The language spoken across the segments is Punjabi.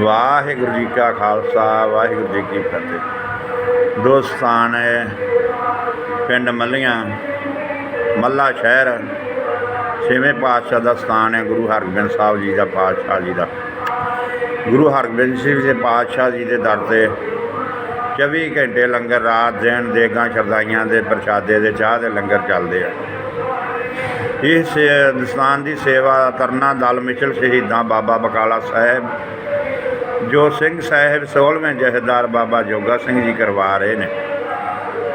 ਵਾਹਿਗੁਰੂ ਜੀ ਕਾ ਖਾਲਸਾ, ਵਾਹਿਗੁਰੂ ਜੀ ਕੀ ਫਤਿਹ। ਦੋ ਸਥਾਨ ਹੈ ਪਿੰਡ ਮੱਲੀਆਂ, ਮੱਲਾ ਸ਼ਹਿਰ, ਛੇਵੇਂ ਪਾਤਸ਼ਾਹ ਦਾ ਸਥਾਨ ਹੈ ਗੁਰੂ ਹਰਗੋਬਿੰਦ ਸਾਹਿਬ ਜੀ ਦਾ ਪਾਤਸ਼ਾਹ ਜੀ ਦਾ। ਗੁਰੂ ਹਰਗੋਬਿੰਦ ਸਿੰਘ ਜੀ ਪਾਤਸ਼ਾਹ ਜੀ ਦੇ ਦਰ ਤੇ 24 ਘੰਟੇ ਲੰਗਰ, ਰਾਤ ਦਿਨ ਦੇਗਾਂ ਸ਼ਰਦਾਈਆਂ ਦੇ ਪ੍ਰਸ਼ਾਦੇ ਦੇ ਚਾਹ ਦੇ ਲੰਗਰ ਚੱਲਦੇ ਆ। ਇਸ ਸਥਾਨ ਦੀ ਸੇਵਾ ਤਰਨਾ ਦਲ ਮਿਸ਼ਲ ਸ਼ਹੀਦਾਂ ਬਾਬਾ ਬਕਾਲਾ ਸਾਹਿਬ ਜੋ ਸਿੰਘ ਸਾਹਿਬ 16ਵੇਂ ਜਥੇਦਾਰ ਬਾਬਾ ਜੋਗਾ ਸਿੰਘ ਜੀ ਕਰਵਾ ਰਹੇ ਨੇ,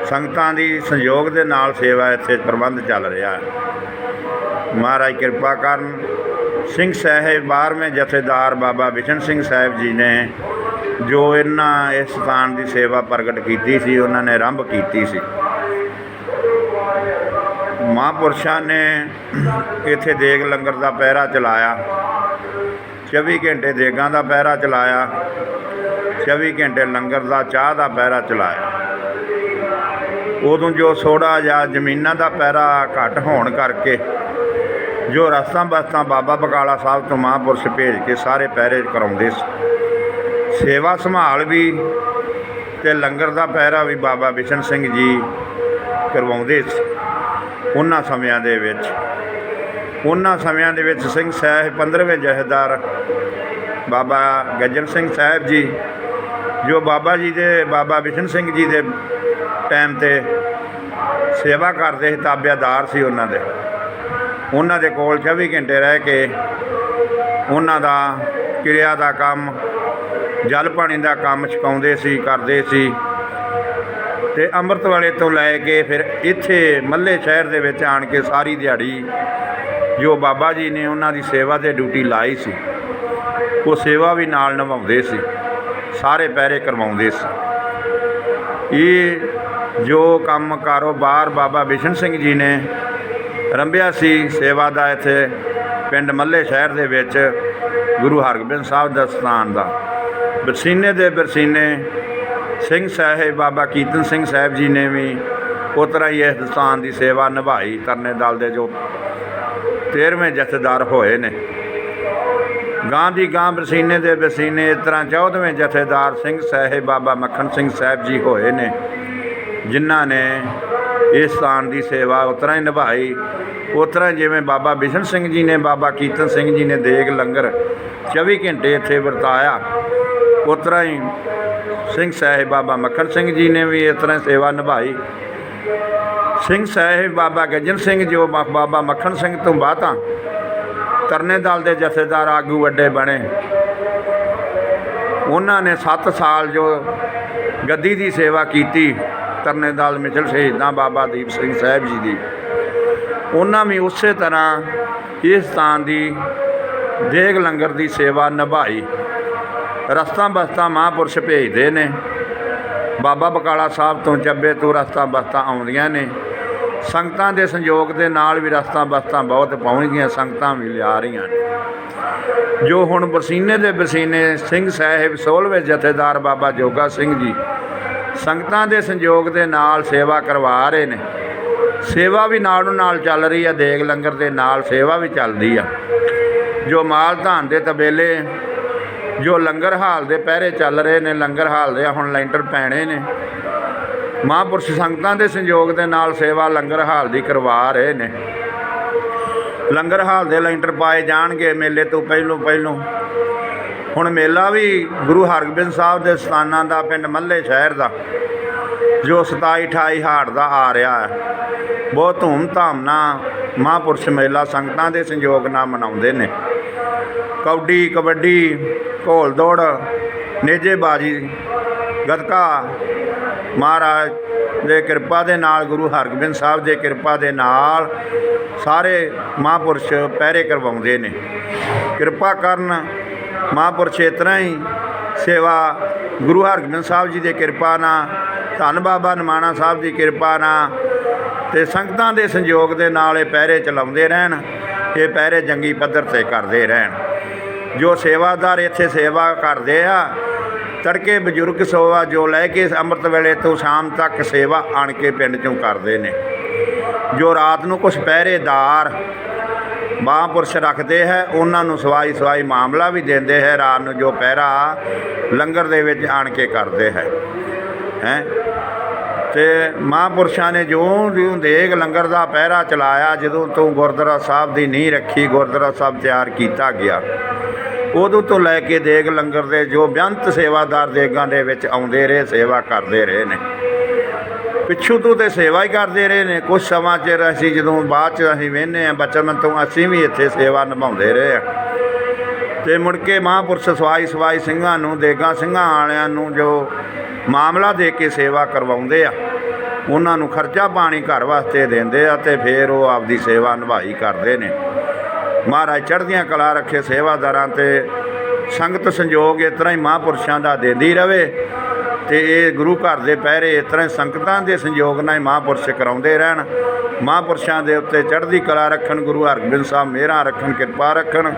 ਸੰਗਤਾਂ ਦੀ ਸੰਯੋਗ ਦੇ ਨਾਲ ਸੇਵਾ ਇੱਥੇ ਪ੍ਰਬੰਧ ਚੱਲ ਰਿਹਾ ਹੈ। ਮਹਾਰਾਜ ਕਿਰਪਾ ਕਰਨ, ਸਿੰਘ ਸਾਹਿਬ 12ਵੇਂ ਜਥੇਦਾਰ ਬਾਬਾ ਵਿਸ਼ਨ ਸਿੰਘ ਸਾਹਿਬ ਜੀ ਨੇ ਜੋ ਇਹਨਾਂ ਇਸ ਸਥਾਨ ਦੀ ਸੇਵਾ ਪ੍ਰਗਟ ਕੀਤੀ ਸੀ, ਉਹਨਾਂ ਨੇ ਆਰੰਭ ਕੀਤੀ ਸੀ। ਮਹਾਂਪੁਰਸ਼ਾਂ ਨੇ ਇੱਥੇ ਦੇਗ ਲੰਗਰ ਦਾ ਪਹਿਰਾ ਚਲਾਇਆ। 24 ਘੰਟੇ ਦੇਗਾਂ ਦਾ ਪਹਿਰਾ ਚਲਾਇਆ 24 ਘੰਟੇ ਲੰਗਰ ਦਾ, ਚਾਹ ਦਾ ਪਹਿਰਾ ਚਲਾਇਆ। ਉਦੋਂ ਜੋ ਸੋੜਾ ਜਾਂ ਜ਼ਮੀਨਾਂ ਦਾ ਪਹਿਰਾ ਘੱਟ ਹੋਣ ਕਰਕੇ, ਜੋ ਰਸਤਾਂ ਬਸਤਾਂ ਬਾਬਾ ਬਕਾਲਾ ਸਾਹਿਬ ਤੋਂ ਮਹਾਂਪੁਰਸ਼ ਭੇਜ ਕੇ ਸਾਰੇ ਪਹਿਰੇ ਕਰਾਉਂਦੇ ਸੀ। ਸੇਵਾ ਸੰਭਾਲ ਵੀ ਤੇ ਲੰਗਰ ਦਾ ਪਹਿਰਾ ਵੀ ਬਾਬਾ ਬਿਸ਼ਨ ਸਿੰਘ ਜੀ ਕਰਵਾਉਂਦੇ ਸੀ। ਉਹਨਾਂ ਸਮਿਆਂ ਦੇ ਵਿੱਚ ਉਹਨਾਂ ਸਮਿਆਂ ਦੇ ਵਿੱਚ ਸਿੰਘ ਸਾਹਿਬ 15ਵੇਂ ਜਥੇਦਾਰ ਬਾਬਾ ਗੱਜਣ ਸਿੰਘ ਸਾਹਿਬ ਜੀ, ਜੋ ਬਾਬਾ ਜੀ ਦੇ, ਬਾਬਾ ਵਿਸ਼ਨ ਸਿੰਘ ਜੀ ਦੇ ਟਾਈਮ ਤੇ ਸੇਵਾ ਕਰਦੇ ਸੀ, ਤਾਬਿਆਦਾਰ ਸੀ ਉਹਨਾਂ ਦੇ। ਉਹਨਾਂ ਦੇ ਕੋਲ 24 ਘੰਟੇ ਰਹਿ ਕੇ ਉਹਨਾਂ ਦਾ ਕਿਰਿਆ ਦਾ ਕੰਮ, ਜਲ ਪਾਣੀ ਦਾ ਕੰਮ ਛਕਾਉਂਦੇ ਸੀ, ਕਰਦੇ ਸੀ। ਤੇ ਅੰਮ੍ਰਿਤ ਵਾਲੇ ਤੋਂ ਲੈ ਕੇ ਫਿਰ ਇੱਥੇ ਮੱਲੇ ਸ਼ਹਿਰ ਦੇ ਵਿੱਚ ਆਣ ਕੇ ਸਾਰੀ ਦਿਹਾੜੀ ਜੋ ਬਾਬਾ ਜੀ ਨੇ ਉਹਨਾਂ ਦੀ ਸੇਵਾ ਤੇ ਡਿਊਟੀ ਲਾਈ ਸੀ, ਉਹ ਸੇਵਾ ਵੀ ਨਾਲ ਨਿਭਾਉਂਦੇ ਸੀ, ਸਾਰੇ ਪਹਿਰੇ ਕਰਵਾਉਂਦੇ ਸੀ। ਇਹ ਜੋ ਕੰਮ ਕਾਰੋਬਾਰ ਬਾਬਾ ਬਿਸ਼ਨ ਸਿੰਘ ਜੀ ਨੇ ਰੰਭਿਆ ਸੀ, ਸੇਵਾ ਦਾ ਇੱਥੇ ਪਿੰਡ ਮੱਲੇ ਸ਼ਹਿਰ ਦੇ ਵਿੱਚ ਗੁਰੂ ਹਰਗੋਬਿੰਦ ਸਾਹਿਬ ਦਾ ਸਥਾਨ ਦਾ। ਬਰਸੀਨੇ ਦੇ ਬਰਸੀਨੇ ਸਿੰਘ ਸਾਹਿਬ, ਬਾਬਾ ਕੀਰਤਨ ਸਿੰਘ ਸਾਹਿਬ ਜੀ ਨੇ ਵੀ ਉਸ ਹੀ ਇਸ ਸਥਾਨ ਦੀ ਸੇਵਾ ਨਿਭਾਈ ਤਰਨੇ ਦਲ ਦੇ ਜੋ 13ਵੇਂ ਜਥੇਦਾਰ ਹੋਏ ਨੇ। ਗਾਂ ਦੀ ਗਾਂ ਬਰਸੀਨੇ ਦੇ ਬਸੀਨੇ ਇਸ ਤਰ੍ਹਾਂ 14ਵੇਂ ਜਥੇਦਾਰ ਸਿੰਘ ਸਾਹਿਬ ਬਾਬਾ ਮੱਖਣ ਸਿੰਘ ਸਾਹਿਬ ਜੀ ਹੋਏ ਨੇ, ਜਿਨ੍ਹਾਂ ਨੇ ਇਸ ਸਥਾਨ ਦੀ ਸੇਵਾ ਉਸ ਤਰ੍ਹਾਂ ਹੀ ਨਿਭਾਈ। ਉਸ ਜਿਵੇਂ ਬਾਬਾ ਬਿਸ਼ਨ ਸਿੰਘ ਜੀ ਨੇ, ਬਾਬਾ ਕੀਰਤਨ ਸਿੰਘ ਜੀ ਨੇ ਦੇਗ ਲੰਗਰ 24 ਘੰਟੇ ਇੱਥੇ ਵਰਤਾਇਆ। ਉਸ ਤਰ੍ਹਾਂ ਹੀ ਸਿੰਘ ਸਾਹਿਬ ਬਾਬਾ ਮੱਖਣ ਸਿੰਘ ਜੀ ਨੇ ਵੀ ਇਸ ਤਰ੍ਹਾਂ ਸੇਵਾ ਨਿਭਾਈ। ਸਿੰਘ ਸਾਹਿਬ ਬਾਬਾ ਗੱਜਨ ਸਿੰਘ ਜੋ ਬਾਬਾ ਮੱਖਣ ਸਿੰਘ ਤੋਂ ਬਾਅਦਾਂ ਤਰਨੇ ਦਲ ਦੇ ਜਥੇਦਾਰ ਆਗੂ ਵੱਡੇ ਬਣੇ। ਉਹਨਾਂ ਨੇ 7 ਸਾਲ ਜੋ ਗੱਦੀ ਦੀ ਸੇਵਾ ਕੀਤੀ, ਤਰਨੇ ਦਲ ਮਿਚਲ ਸ਼ਹੀਦਾਂ ਬਾਬਾ ਦੀਪ ਸਿੰਘ ਸਾਹਿਬ ਜੀ ਦੀ। ਉਹਨਾਂ ਵੀ ਉਸੇ ਤਰ੍ਹਾਂ ਇਸ ਸਥਾਨ ਦੀ ਦੇਗ ਲੰਗਰ ਦੀ ਸੇਵਾ ਨਿਭਾਈ। ਰਸਤਾ ਬਸਤਾ ਮਹਾਂਪੁਰਸ਼ ਭੇਜਦੇ ਨੇ। ਬਾਬਾ ਬਕਾਲਾ ਸਾਹਿਬ ਤੋਂ ਜੱਬੇ ਤੋਂ ਰਸਤਾ ਬਸਤਾ ਆਉਂਦੀਆਂ ਨੇ। ਸੰਗਤਾਂ ਦੇ ਸੰਯੋਗ ਦੇ ਨਾਲ ਵੀ ਰਸਤਾ ਬਸਤਾ ਬਹੁਤ ਪਹੁੰਚ ਗਈਆਂ, ਸੰਗਤਾਂ ਵੀ ਲਿਆ ਰਹੀਆਂ ਨੇ। ਜੋ ਹੁਣ ਬਰਸੀਨੇ ਦੇ ਬਰਸੀਨੇ ਸਿੰਘ ਸਾਹਿਬ 16ਵੇਂ ਜਥੇਦਾਰ ਬਾਬਾ ਜੋਗਾ ਸਿੰਘ ਜੀ ਸੰਗਤਾਂ ਦੇ ਸੰਯੋਗ ਦੇ ਨਾਲ ਸੇਵਾ ਕਰਵਾ ਰਹੇ ਨੇ। ਸੇਵਾ ਵੀ ਨਾਲੋਂ ਨਾਲ ਚੱਲ ਰਹੀ ਹੈ ਦੇਗ ਲੰਗਰ ਦੇ ਨਾਲ ਸੇਵਾ ਵੀ ਚੱਲਦੀ ਆ। ਜੋ ਮਾਲ ਧਾਨ ਦੇ ਤਬੇਲੇ ਜੋ ਲੰਗਰ ਹਾਲ ਦੇ ਪਹਿਰੇ ਚੱਲ ਰਹੇ ਨੇ, ਲੰਗਰ ਹਾਲ ਦੇ ਹੁਣ ਲੈਂਟਰ ਪੈਣੇ ਨੇ। ਮਹਾਂਪੁਰਸ਼ ਸੰਗਤਾਂ ਦੇ ਸੰਯੋਗ ਦੇ ਨਾਲ ਸੇਵਾ ਲੰਗਰ ਹਾਲ ਦੀ ਕਰਵਾ ਰਹੇ ਨੇ। ਲੰਗਰ ਹਾਲ ਦੇ ਲੈਂਟਰ ਪਾਏ ਜਾਣਗੇ ਮੇਲੇ ਤੋਂ ਪਹਿਲੋਂ ਪਹਿਲੋਂ। ਹੁਣ ਮੇਲਾ ਵੀ ਗੁਰੂ ਹਰਗੋਬਿੰਦ ਸਾਹਿਬ ਦੇ ਸਥਾਨਾਂ ਦਾ, ਪਿੰਡ ਮੱਲੇ ਸ਼ਹਿਰ ਦਾ। ਜੋ 27 28 ਹਾੜ ਦਾ ਆ ਰਿਹਾ ਹੈ। ਬਹੁਤ ਧੂਮ ਧਾਮ ਨਾਲ ਮਹਾਂਪੁਰਸ਼ ਮੇਲਾ ਸੰਗਤਾਂ ਦੇ ਸੰਯੋਗ ਨਾਲ ਮਨਾਉਂਦੇ ਨੇ। ਕੌਡੀ ਕਬੱਡੀ ਘੋਲ ਦੌੜ, ਨੇਜੇਬਾਜੀ, ਗੱਤਕਾ ਮਹਾਰਾਜ ਦੇ ਕਿਰਪਾ ਦੇ ਨਾਲ, ਗੁਰੂ ਹਰਗੋਬਿੰਦ ਸਾਹਿਬ ਦੇ ਕਿਰਪਾ ਦੇ ਨਾਲ ਸਾਰੇ ਮਹਾਂਪੁਰਸ਼ ਪਹਿਰੇ ਕਰਵਾਉਂਦੇ ਨੇ। ਕਿਰਪਾ ਕਰਨ ਮਹਾਂਪੁਰਸ਼ ਇਸ ਤਰ੍ਹਾਂ ਹੀ ਸੇਵਾ ਗੁਰੂ ਹਰਗੋਬਿੰਦ ਸਾਹਿਬ ਜੀ ਦੇ ਕਿਰਪਾ ਨਾਲ ਧੰਨ ਬਾਬਾ ਨਿਮਾਣਾ ਸਾਹਿਬ ਦੀ ਕਿਰਪਾ ਨਾਲ ਤੇ ਸੰਗਤਾਂ ਦੇ ਸੰਯੋਗ ਦੇ ਨਾਲ ਇਹ ਪਹਿਰੇ ਚਲਾਉਂਦੇ ਰਹਿਣ, ਇਹ ਪਹਿਰੇ ਜੰਗੀ ਪੱਧਰ ਤੇ ਕਰਦੇ ਰਹਿਣ। ਜੋ ਸੇਵਾਦਾਰ ਇੱਥੇ ਸੇਵਾ ਕਰਦੇ ਆ, ਤੜਕੇ ਬਜ਼ੁਰਗ ਸੋਵਾ ਜੋ ਲੈ ਕੇ ਅੰਮ੍ਰਿਤ ਵੇਲੇ ਤੋਂ ਸ਼ਾਮ ਤੱਕ ਸੇਵਾ ਆਣ ਕੇ ਪਿੰਡ ਚੋਂ ਕਰਦੇ ਨੇ। ਜੋ ਰਾਤ ਨੂੰ ਕੁਝ ਪਹਿਰੇਦਾਰ ਮਹਾਂਪੁਰਸ਼ ਰੱਖਦੇ ਹੈ, ਉਹਨਾਂ ਨੂੰ ਸਵਾਈ ਸਵਾਈ ਮਾਮਲਾ ਵੀ ਦਿੰਦੇ ਹੈ, ਰਾਤ ਨੂੰ ਜੋ ਪਹਿਰਾ ਲੰਗਰ ਦੇ ਵਿੱਚ ਆਣ ਕੇ ਕਰਦੇ ਹੈ। ਹੈ। ਤੇ ਮਹਾਂਪੁਰਸ਼ਾਂ ਨੇ ਜੋ ਜਿਉਂ ਦੇਗ ਲੰਗਰ ਦਾ ਪਹਿਰਾ ਚਲਾਇਆ, ਜਦੋਂ ਤੋਂ ਗੁਰਦੁਆਰਾ ਸਾਹਿਬ ਦੀ ਨੀਂਹ ਰੱਖੀ, ਗੁਰਦੁਆਰਾ ਸਾਹਿਬ ਤਿਆਰ ਕੀਤਾ ਗਿਆ। ਉਦੋਂ ਤੋਂ ਲੈ ਕੇ ਦੇਗ ਲੰਗਰ ਦੇ ਜੋ ਬੇਅੰਤ ਸੇਵਾਦਾਰ ਦੇਗਾਂ ਦੇ ਵਿੱਚ ਆਉਂਦੇ ਰਹੇ, ਸੇਵਾ ਕਰਦੇ ਰਹੇ ਨੇ। ਪਿੱਛੋਂ ਤੋਂ ਤੇ ਸੇਵਾ ਹੀ ਕਰਦੇ ਰਹੇ ਨੇ। ਕੁਝ ਸਮਾਂ ਚਿਰ ਅਸੀਂ ਜਦੋਂ ਬਾਅਦ ਚ ਅਸੀਂ ਵੇਹਨੇ ਆ ਬਚਪਨ ਤੋਂ ਅਸੀਂ ਵੀ ਇੱਥੇ ਸੇਵਾ ਨਿਭਾਉਂਦੇ ਰਹੇ ਆ ਤੇ ਮੁੜ ਕੇ ਮਹਾਂਪੁਰਸ਼ ਸਵਾਈ ਸਵਾਈ ਸਿੰਘਾਂ ਨੂੰ, ਦੇਗਾ ਸਿੰਘਾਂ ਵਾਲਿਆਂ ਨੂੰ ਜੋ ਮਾਮਲਾ ਦੇ ਕੇ ਸੇਵਾ ਕਰਵਾਉਂਦੇ ਆ। ਉਹਨਾਂ ਨੂੰ ਖਰਚਾ ਪਾਣੀ ਘਰ ਵਾਸਤੇ ਦਿੰਦੇ ਆ ਤੇ ਫਿਰ ਉਹ ਆਪਦੀ ਸੇਵਾ ਨਿਭਾਈ ਕਰਦੇ ਨੇ। ਮਹਾਰਾਜ ਚੜ੍ਹਦੀਆਂ ਕਲਾ ਰੱਖੇ ਸੇਵਾਦਾਰਾਂ ਤੇ ਸੰਗਤ ਸੰਜੋਗ ਇਸ ਤਰ੍ਹਾਂ ਹੀ ਮਹਾਂਪੁਰਸ਼ਾਂ ਦਾ ਦਿੰਦੀ ਰਵੇ ਤੇ ਇਹ ਗੁਰੂ ਘਰ ਦੇ ਪਹਿਰੇ ਇਸ ਤਰ੍ਹਾਂ ਹੀ ਸੰਗਤਾਂ ਦੇ ਸੰਯੋਗ ਨਾਲ ਹੀ ਮਹਾਂਪੁਰਸ਼ ਕਰਾਉਂਦੇ ਰਹਿਣ। ਮਹਾਂਪੁਰਸ਼ਾਂ ਦੇ ਉੱਤੇ ਚੜ੍ਹਦੀ ਕਲਾ ਰੱਖਣ, ਗੁਰੂ ਹਰਗੋਬਿੰਦ ਸਾਹਿਬ ਮਿਹਰਾਂ ਰੱਖਣ, ਕਿਰਪਾ ਰੱਖਣ।